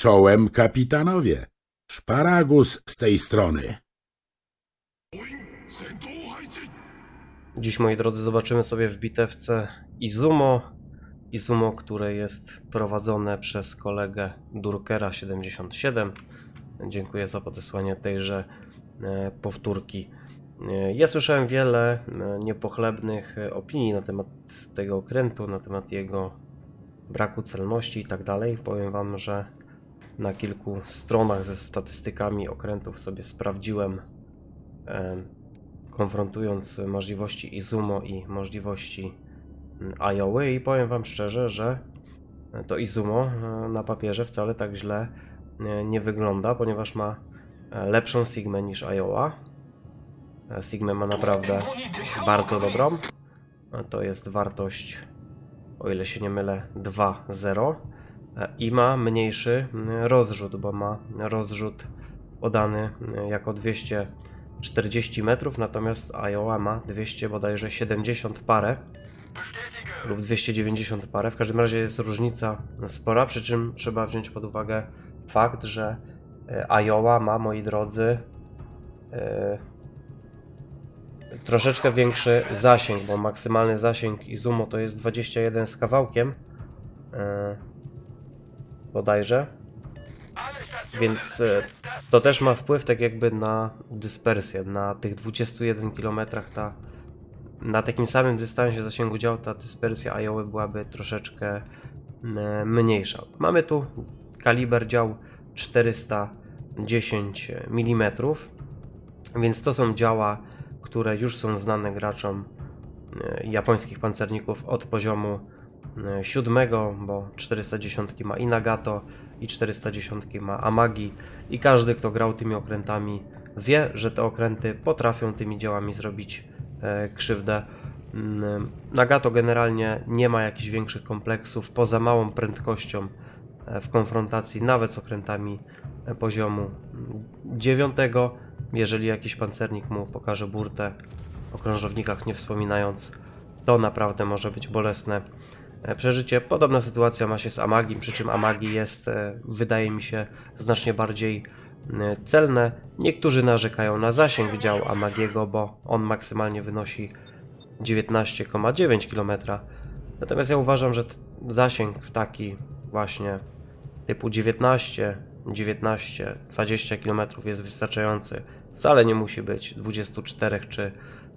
Czołem, kapitanowie. Szparagus z tej strony. Dziś, moi drodzy, zobaczymy sobie w bitewce Izumo. Izumo, które jest prowadzone przez kolegę Durkera77. Dziękuję za podesłanie tejże e, powtórki. E, ja słyszałem wiele e, niepochlebnych opinii na temat tego okrętu, na temat jego braku celności i tak dalej. Powiem Wam, że na kilku stronach ze statystykami okrętów sobie sprawdziłem em, konfrontując możliwości Izumo i możliwości mm, Ioły i powiem Wam szczerze, że to Izumo e, na papierze wcale tak źle e, nie wygląda, ponieważ ma e, lepszą Sigmę niż Iowa. E, Sigmę ma naprawdę bardzo dobrą. E, To jest wartość, o ile się nie mylę, 2.0 E, i ma mniejszy mm, rozrzut, bo ma rozrzut podany e, jako 240 metrów, natomiast Iowa ma 200 bodajże 70 parę lub 290 parę. W każdym razie jest różnica spora, przy czym trzeba wziąć pod uwagę fakt, że e, Iowa ma, moi drodzy, e, troszeczkę większy zasięg, bo maksymalny zasięg Izumo to jest 21 z kawałkiem. Bodajże. Więc e, to też ma wpływ tak jakby na dyspersję. Na tych 21 km ta, na takim samym dystansie zasięgu działu ta dyspersja Ioły byłaby troszeczkę e, mniejsza. Mamy tu kaliber dział 410 mm, więc to są działa, które już są znane graczom e, japońskich pancerników od poziomu siódmego, bo 410 ma i Nagato, i 410 ma Amagi, i każdy, kto grał tymi okrętami, wie, że te okręty potrafią tymi działami zrobić e, krzywdę. Mm, Nagato generalnie nie ma jakichś większych kompleksów, poza małą prędkością e, w konfrontacji nawet z okrętami e, poziomu 9. Jeżeli jakiś pancernik mu pokaże burtę, o krążownikach nie wspominając, to naprawdę może być bolesne e, przeżycie. Podobna sytuacja ma się z Amagi, przy czym Amagi jest, e, wydaje mi się, znacznie bardziej e, celne. Niektórzy narzekają na zasięg dział Amagiego, bo on maksymalnie wynosi 19,9 km. Natomiast ja uważam, że zasięg taki właśnie typu 19, 19, 20 km jest wystarczający. Wcale nie musi być 24 czy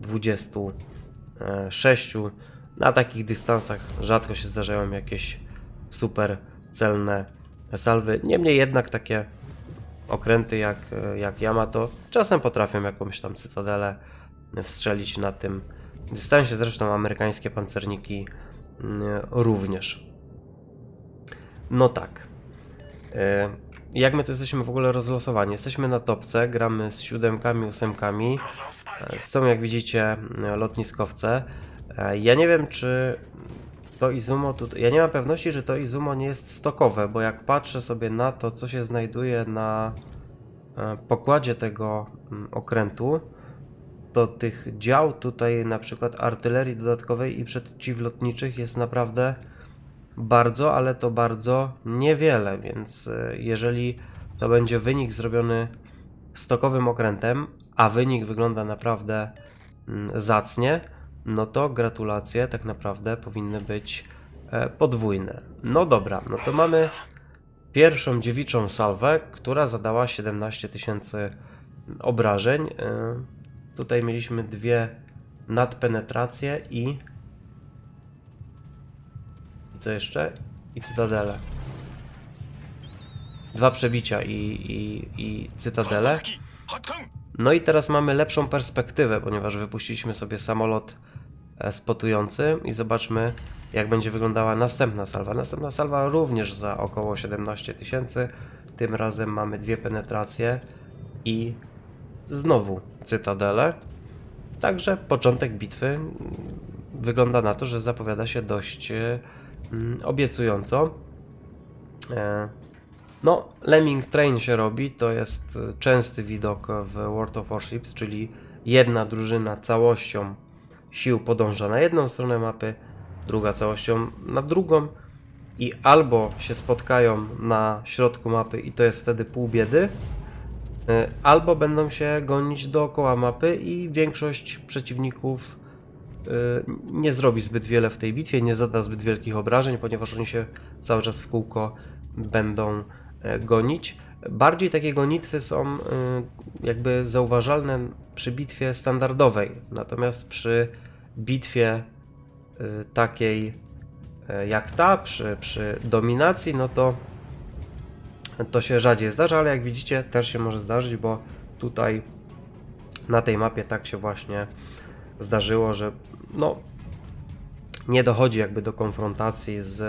26. Na takich dystansach rzadko się zdarzają jakieś super celne salwy. Niemniej jednak takie okręty jak, jak Yamato czasem potrafią jakąś tam cytadelę wstrzelić na tym dystansie. Zresztą amerykańskie pancerniki mm, również. No tak. E, Jak my tu jesteśmy w ogóle rozlosowani? Jesteśmy na topce, gramy z siódemkami, ósemkami. E, Są jak widzicie lotniskowce. Ja nie wiem czy to Izumo tutaj... Ja nie mam pewności, że to Izumo nie jest stokowe, bo jak patrzę sobie na to, co się znajduje na e, pokładzie tego mm, okrętu, to tych dział tutaj, na przykład artylerii dodatkowej i przeciwlotniczych jest naprawdę bardzo, ale to bardzo niewiele, więc e, jeżeli to będzie wynik zrobiony stokowym okrętem, a wynik wygląda naprawdę mm, zacnie, no to gratulacje tak naprawdę powinny być e, podwójne. No dobra, no to mamy pierwszą dziewiczą salwę, która zadała 17 tysięcy obrażeń. E, Tutaj mieliśmy dwie nadpenetracje i i co jeszcze? I cytadele. Dwa przebicia i, i, i cytadele. No i teraz mamy lepszą perspektywę, ponieważ wypuściliśmy sobie samolot e, spotujący i zobaczmy jak będzie wyglądała następna salwa. Następna salwa również za około 17 tysięcy. Tym razem mamy dwie penetracje i znowu cytadele. Także początek bitwy wygląda na to, że zapowiada się dość e, mm, obiecująco. No, Lemming Train się robi, to jest e, częsty widok w World of Warships, czyli jedna drużyna całością sił podąża na jedną stronę mapy, druga całością na drugą. i albo się spotkają na środku mapy i to jest wtedy pół biedy, y, albo będą się gonić dookoła mapy i większość przeciwników y, nie zrobi zbyt wiele w tej bitwie, nie zada zbyt wielkich obrażeń, ponieważ oni się cały czas w kółko będą gonić. Bardziej takie gonitwy są y, jakby zauważalne przy bitwie standardowej, natomiast przy bitwie y, takiej e, jak ta, przy, przy dominacji, no to to się rzadziej zdarza, ale jak widzicie też się może zdarzyć, bo tutaj na tej mapie tak się właśnie zdarzyło, że no nie dochodzi jakby do konfrontacji z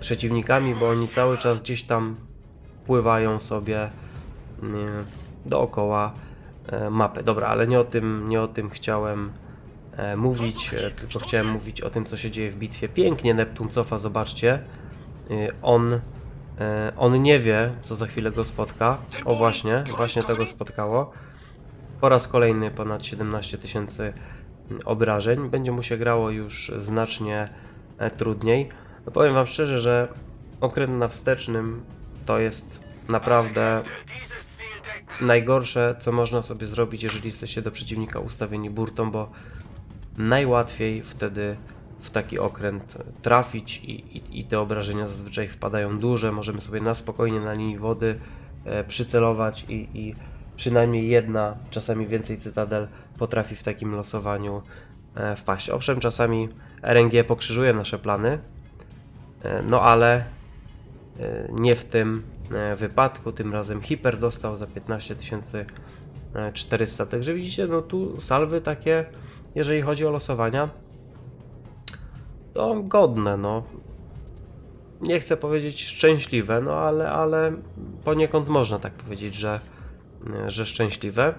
przeciwnikami, bo oni cały czas gdzieś tam pływają sobie mm, dookoła e, mapy. Dobra, ale nie o tym, nie o tym chciałem e, mówić, e, tylko chciałem mówić o tym, co się dzieje w bitwie. Pięknie Neptun cofa, zobaczcie. On, on nie wie, co za chwilę go spotka. O właśnie, właśnie to go spotkało. Po raz kolejny ponad 17 tysięcy obrażeń. Będzie mu się grało już znacznie trudniej. No powiem Wam szczerze, że okręt na wstecznym to jest naprawdę najgorsze, co można sobie zrobić, jeżeli jesteście do przeciwnika ustawieni burtą, bo najłatwiej wtedy w taki okręt trafić i, i, i te obrażenia zazwyczaj wpadają duże. Możemy sobie na spokojnie na linii wody e, przycelować i, i przynajmniej jedna, czasami więcej cytadel potrafi w takim losowaniu e, wpaść. Owszem, czasami RNG pokrzyżuje nasze plany, no ale e, nie w tym e, wypadku. Tym razem Hiper dostał za 15 400. Także widzicie, no tu salwy takie, jeżeli chodzi o losowania, to godne, no. Nie chcę powiedzieć szczęśliwe, no ale, ale poniekąd można tak powiedzieć, że, że szczęśliwe.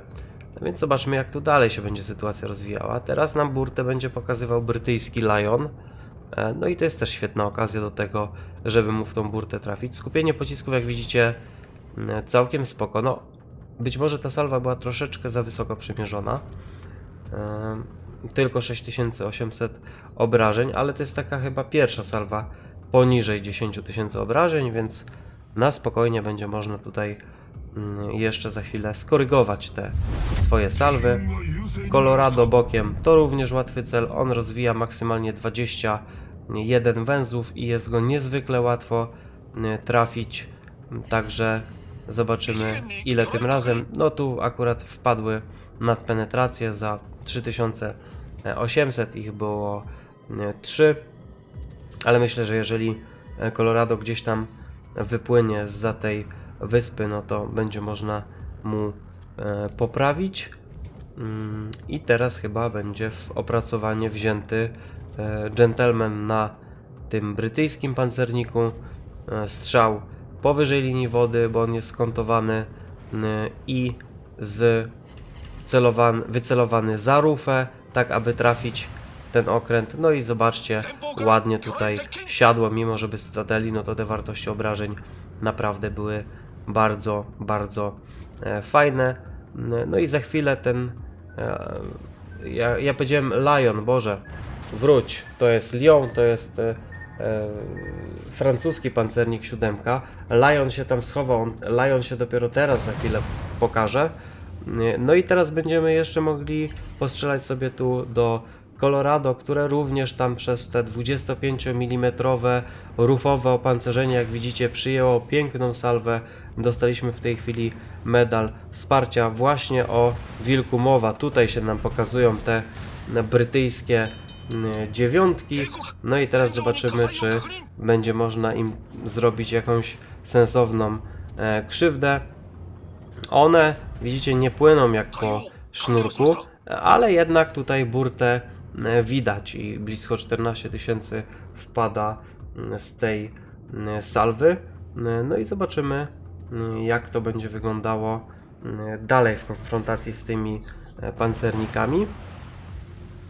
No więc zobaczmy, jak tu dalej się będzie sytuacja rozwijała. Teraz nam burtę będzie pokazywał brytyjski Lion. E, No i to jest też świetna okazja do tego, żeby mu w tą burtę trafić. Skupienie pocisków, jak widzicie, m, całkiem spoko. No, być może ta salwa była troszeczkę za wysoko przymierzona. Tylko 6800 obrażeń, ale to jest taka chyba pierwsza salwa poniżej 10 tysięcy obrażeń, więc na spokojnie będzie można tutaj mm, jeszcze za chwilę skorygować te swoje salwy. Colorado bokiem to również łatwy cel. On rozwija maksymalnie 21 węzłów i jest go niezwykle łatwo y, trafić. Także zobaczymy ile tym razem. No tu akurat wpadły nad penetrację za 3800, ich było 3. Ale myślę, że jeżeli e, Colorado gdzieś tam wypłynie za tej wyspy, no to będzie można mu e, poprawić. Mm, I teraz chyba będzie w opracowanie wzięty e, gentleman na tym brytyjskim pancerniku. E, Strzał powyżej linii wody, bo on jest skontowany n- i z celowany, wycelowany za rufę, tak aby trafić ten okręt. No i zobaczcie, ładnie tutaj siadło, mimo że bez cytadeli, no to te wartości obrażeń naprawdę były bardzo, bardzo e, fajne. No i za chwilę ten, e, ja, ja powiedziałem Lion, Boże, wróć, to jest Lion, to jest e, e, francuski pancernik siódemka. Lion się tam schował, on- Lion się dopiero teraz za chwilę pokaże. No i teraz będziemy jeszcze mogli postrzelać sobie tu do Colorado, które również tam przez te 25 mm rufowe opancerzenie, jak widzicie, przyjęło piękną salwę. Dostaliśmy w tej chwili medal wsparcia właśnie o Wilku mowa. Tutaj się nam pokazują te brytyjskie dziewiątki. No i teraz zobaczymy, czy będzie można im zrobić jakąś sensowną e, krzywdę. One, widzicie, nie płyną jak po sznurku, ale jednak tutaj burtę e, widać i blisko 14 tysięcy wpada mm, z tej mm, salwy. E, No i zobaczymy, mm, jak to będzie wyglądało mm, dalej w konfrontacji z tymi pancernikami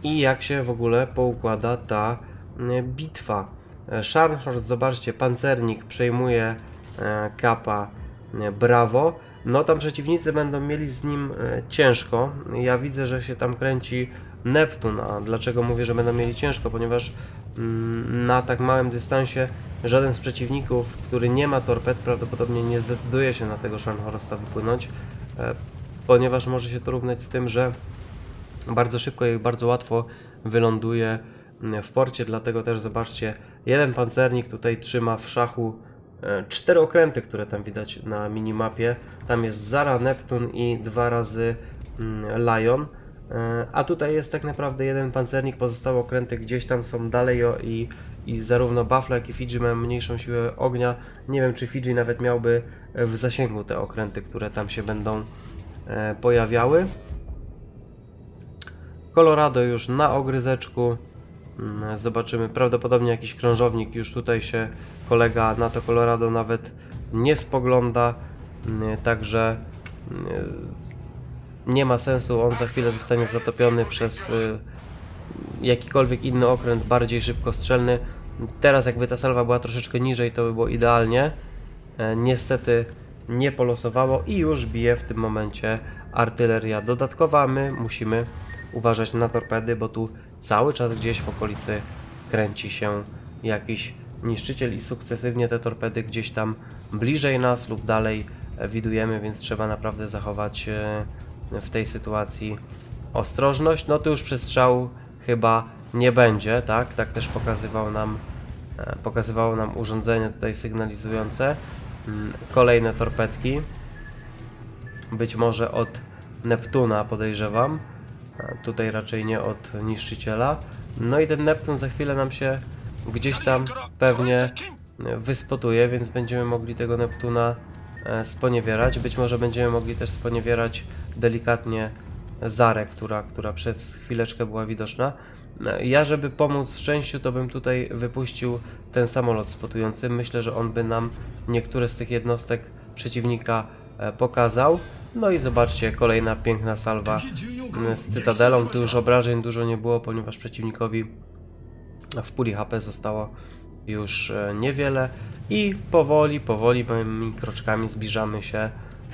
i jak się w ogóle poukłada ta e, bitwa. E, Scharnhorst, zobaczcie, pancernik przejmuje e, kapa e, Brawo. No tam przeciwnicy będą mieli z nim e, ciężko. Ja widzę, że się tam kręci Neptun. A dlaczego mówię, że będą mieli ciężko? Ponieważ na tak małym dystansie żaden z przeciwników, który nie ma torped, prawdopodobnie nie zdecyduje się na tego Scharnhorsta wypłynąć, e, ponieważ może się to równać z tym, że bardzo szybko i bardzo łatwo wyląduje mm, w porcie, dlatego też zobaczcie, jeden pancernik tutaj trzyma w szachu e, cztery okręty, które tam widać na minimapie. Tam jest Zara, Neptun i dwa razy mm, Lion. E, A tutaj jest tak naprawdę jeden pancernik, pozostałe okręty gdzieś tam są dalej i, i zarówno Buffalo jak i Fiji mają mniejszą siłę ognia. Nie wiem czy Fiji nawet miałby w zasięgu te okręty, które tam się będą e, pojawiały. Colorado już na ogryzeczku. Mm, Zobaczymy, prawdopodobnie jakiś krążownik już tutaj się kolega na to Colorado nawet nie spogląda. Mm, Także mm, nie ma sensu, on za chwilę zostanie zatopiony przez y, jakikolwiek inny okręt bardziej szybkostrzelny. Teraz jakby ta salwa była troszeczkę niżej, to by było idealnie. E, Niestety nie polosowało i już bije w tym momencie artyleria dodatkowa. My musimy uważać na torpedy, bo tu cały czas gdzieś w okolicy kręci się jakiś niszczyciel i sukcesywnie te torpedy gdzieś tam bliżej nas lub dalej widujemy, więc trzeba naprawdę zachować e, w tej sytuacji ostrożność. No to już przestrzału chyba nie będzie, tak? Tak też pokazywał nam, e, pokazywało nam urządzenie tutaj sygnalizujące. Mm, Kolejne torpedki. Być może od Neptuna podejrzewam. Tutaj raczej nie od niszczyciela. No i ten Neptun za chwilę nam się gdzieś tam pewnie wyspotuje, więc będziemy mogli tego Neptuna e, sponiewierać. Być może będziemy mogli też sponiewierać delikatnie Zarę, która, która przez chwileczkę była widoczna. E, Ja, żeby pomóc szczęściu, to bym tutaj wypuścił ten samolot spotujący. Myślę, że on by nam niektóre z tych jednostek przeciwnika pokazał. No i zobaczcie, kolejna piękna salwa mm, z Cytadelą. Tu już obrażeń dużo nie było, ponieważ przeciwnikowi w puli HP zostało już e, niewiele i powoli, powoli, małymi kroczkami zbliżamy się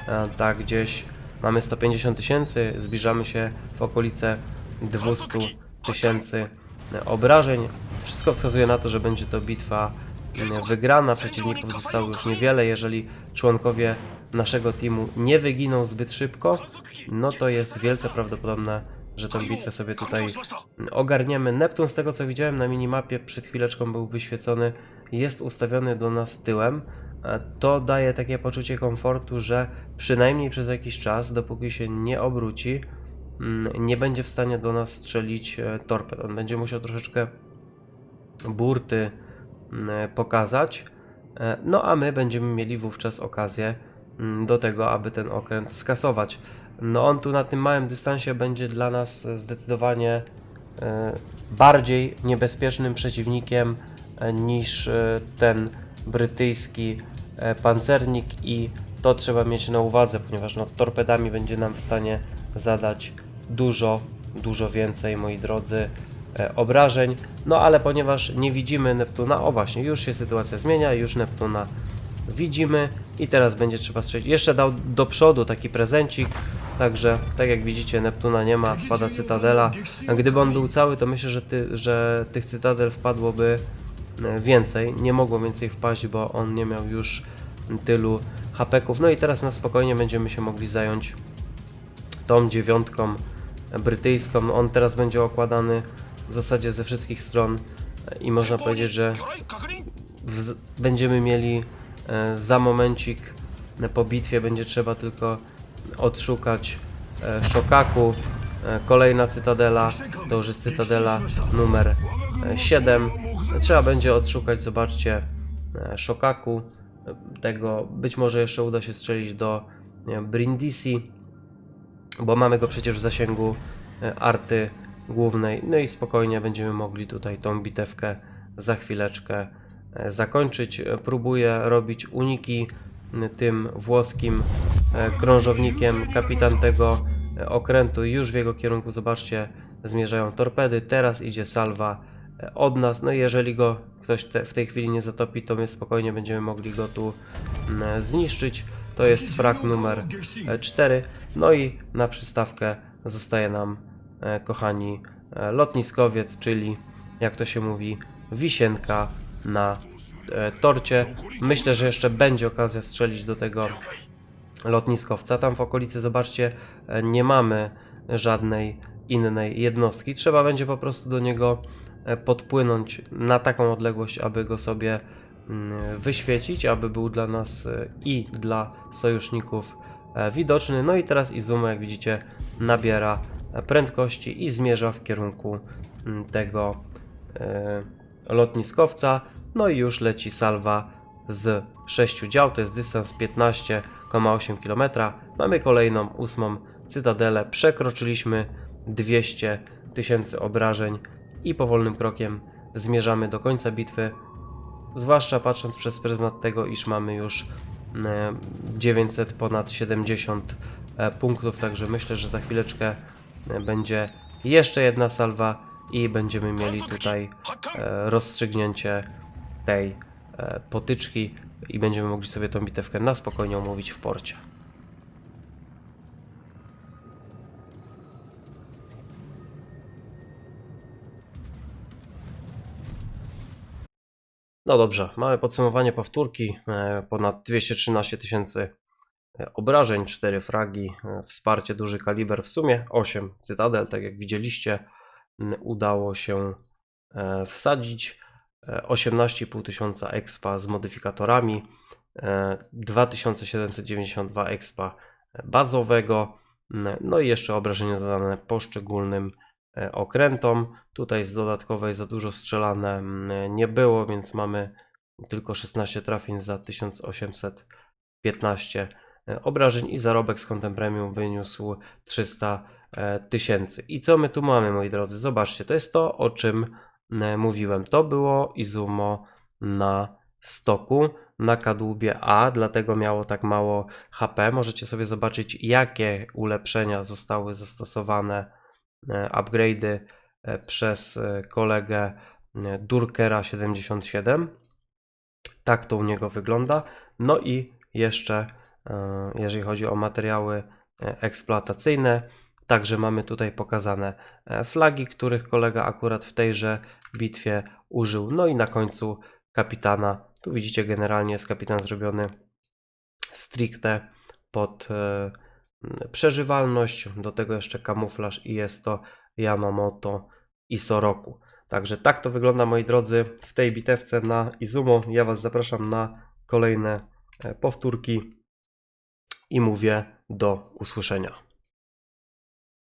e, tak gdzieś mamy 150 tysięcy, zbliżamy się w okolice 200 tysięcy e, obrażeń. Wszystko wskazuje na to, że będzie to bitwa m, wygrana. Przeciwników zostało już niewiele. Jeżeli członkowie naszego teamu nie wyginą zbyt szybko, no to jest wielce prawdopodobne, że tę bitwę sobie tutaj ogarniemy. Neptun, z tego co widziałem na minimapie, przed chwileczką był wyświecony, jest ustawiony do nas tyłem. E, To daje takie poczucie komfortu, że przynajmniej przez jakiś czas, dopóki się nie obróci, mm, nie będzie w stanie do nas strzelić e, torped. On będzie musiał troszeczkę burty mm, pokazać. E, No a my będziemy mieli wówczas okazję do tego, aby ten okręt skasować. No on tu na tym małym dystansie będzie dla nas zdecydowanie e, bardziej niebezpiecznym przeciwnikiem e, niż e, ten brytyjski pancernik i to trzeba mieć na uwadze, ponieważ no, torpedami będzie nam w stanie zadać dużo, dużo więcej, moi drodzy, obrażeń. No ale ponieważ nie widzimy Neptuna, o właśnie, już się sytuacja zmienia, już Neptuna widzimy i teraz będzie trzeba strzelić. Jeszcze dał do przodu taki prezencik, także tak jak widzicie Neptuna nie ma, wpada Cytadela. A gdyby on był cały, to myślę, że, ty, że tych Cytadel wpadłoby e, więcej. Nie mogło więcej wpaść, bo on nie miał już tylu hapeków. No i teraz na spokojnie będziemy się mogli zająć tą dziewiątką brytyjską. On teraz będzie okładany w zasadzie ze wszystkich stron i można powiedzieć, że będziemy mieli za momencik e, po bitwie będzie trzeba tylko odszukać e, Shokaku. E, kolejna cytadela to już jest cytadela numer e, 7. Trzeba będzie odszukać, zobaczcie, e, Shokaku. E, Tego być może jeszcze uda się strzelić do e, Brindisi, bo mamy go przecież w zasięgu e, arty głównej. No i spokojnie będziemy mogli tutaj tą bitewkę za chwileczkę e, zakończyć. E, Próbuję robić uniki m, tym włoskim e, krążownikiem. Kapitan tego e, okrętu już w jego kierunku, zobaczcie, zmierzają torpedy. Teraz idzie salwa e, od nas. No i jeżeli go ktoś te, w tej chwili nie zatopi, to my spokojnie będziemy mogli go tu zniszczyć. To jest frak numer 4. No i na przystawkę zostaje nam, e, kochani, e, lotniskowiec, czyli jak to się mówi, wisienka na e, torcie. Myślę, że jeszcze będzie okazja strzelić do tego lotniskowca. Tam w okolicy, zobaczcie, e, nie mamy żadnej innej jednostki. Trzeba będzie po prostu do niego e, podpłynąć na taką odległość, aby go sobie mm, wyświecić, aby był dla nas e, i dla sojuszników widoczny. No i teraz Izumo, jak widzicie, nabiera prędkości i zmierza w kierunku mm, tego lotniskowca. No i już leci salwa z 6 dział, to jest dystans 15,8 km. Mamy kolejną, ósmą cytadelę. Przekroczyliśmy 200 tysięcy obrażeń i powolnym krokiem zmierzamy do końca bitwy. Zwłaszcza patrząc przez pryzmat tego, iż mamy już e, 900 ponad 70 e, punktów, także myślę, że za chwileczkę e, będzie jeszcze jedna salwa i będziemy mieli tutaj e, rozstrzygnięcie tej e, potyczki i będziemy mogli sobie tą bitewkę na spokojnie omówić w porcie. No dobrze, mamy podsumowanie powtórki. e, Ponad 213 tysięcy obrażeń, 4 fragi, wsparcie duży kaliber w sumie, 8 cytadel, tak jak widzieliście, udało się e, wsadzić. E, 18,5 tysiąca expa z modyfikatorami, e, 2792 expa bazowego, no i jeszcze obrażenia zadane poszczególnym e, okrętom. Tutaj z dodatkowej za dużo strzelane nie było, więc mamy tylko 16 trafień za 1815 e, obrażeń i zarobek z kątem premium wyniósł 300 e, tysięcy. I co my tu mamy, moi drodzy? Zobaczcie, to jest to, o czym e, mówiłem. To było Izumo na stoku, na kadłubie A, dlatego miało tak mało HP. Możecie sobie zobaczyć, jakie ulepszenia zostały zastosowane e, upgrade'y e, przez e, kolegę e, Durkera 77. Tak to u niego wygląda. No i jeszcze, e, jeżeli chodzi o materiały e, eksploatacyjne, także mamy tutaj pokazane e, flagi, których kolega akurat w tejże bitwie użył. No i na końcu kapitana. Tu widzicie, generalnie jest kapitan zrobiony stricte pod e, przeżywalność, do tego jeszcze kamuflaż i jest to Yamamoto i Soroku. Także tak to wygląda moi drodzy w tej bitewce na Izumo. Ja Was zapraszam na kolejne e, powtórki i mówię do usłyszenia.